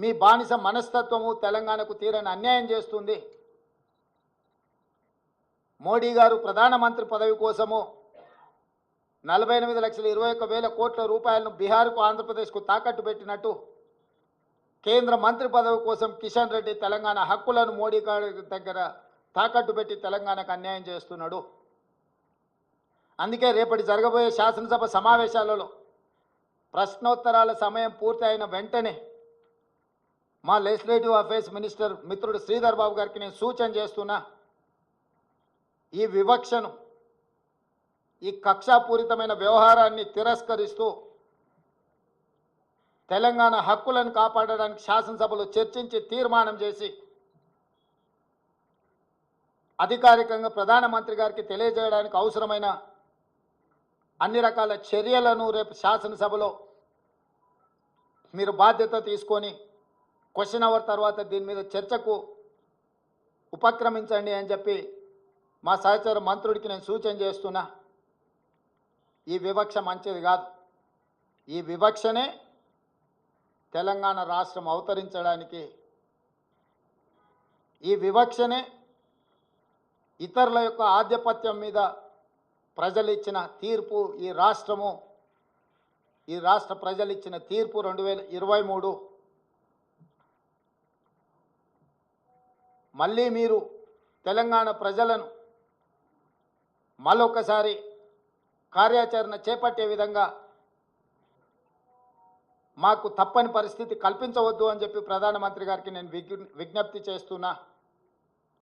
మీ బానిస మనస్తత్వము తెలంగాణకు తీరని అన్యాయం చేస్తుంది. మోడీ గారు ప్రధానమంత్రి పదవి కోసము నలభై ఎనిమిది లక్షల ఇరవై ఒక్క వేల కోట్ల రూపాయలను బీహార్కు ఆంధ్రప్రదేశ్కు తాకట్టు పెట్టినట్టు కేంద్ర మంత్రి పదవి కోసం కిషన్ రెడ్డి తెలంగాణ హక్కులను మోడీ గారి దగ్గర తాకట్టు పెట్టి తెలంగాణకు అన్యాయం చేస్తున్నాడు. అందుకే రేపటి జరగబోయే శాసనసభ సమావేశాలలో ప్రశ్నోత్తరాల సమయం పూర్తి అయిన వెంటనే మా లెజిస్లేటివ్ అఫైర్స్ మినిస్టర్ మిత్రుడు శ్రీధర్ బాబు గారికి నేను సూచన చేస్తున్నా. ఈ వివక్షను ఈ కక్షాపూరితమైన వ్యవహారాన్ని తిరస్కరిస్తూ తెలంగాణ హక్కులను కాపాడడానికి శాసనసభలో చర్చించి తీర్మానం చేసి అధికారికంగా ప్రధానమంత్రి గారికి తెలియజేయడానికి అవసరమైన అన్ని రకాల చర్యలను రేపు శాసనసభలో మీరు బాధ్యత తీసుకొని క్వశ్చన్ అవర్ తర్వాత దీని మీద చర్చకు ఉపక్రమించండి అని చెప్పి మా సహచర మంత్రుడికి నేను సూచన చేస్తున్నా. ఈ వివక్ష మంచిది కాదు. ఈ వివక్షనే తెలంగాణ రాష్ట్రం అవతరించడానికి ఈ వివక్షనే ఇతరుల యొక్క ఆధిపత్యం మీద ప్రజలు ఇచ్చిన తీర్పు ఈ రాష్ట్రము ఈ రాష్ట్ర ప్రజలు ఇచ్చిన తీర్పు రెండు వేల ఇరవై మూడు మళ్ళీ మీరు తెలంగాణ ప్రజలను మళ్ళొకసారి కార్యాచరణ చేపట్టే విధంగా మాకు తప్పని పరిస్థితి కల్పించవద్దు అని చెప్పి ప్రధానమంత్రి గారికి నేను విజ్ఞ విజ్ఞప్తి చేస్తున్నా.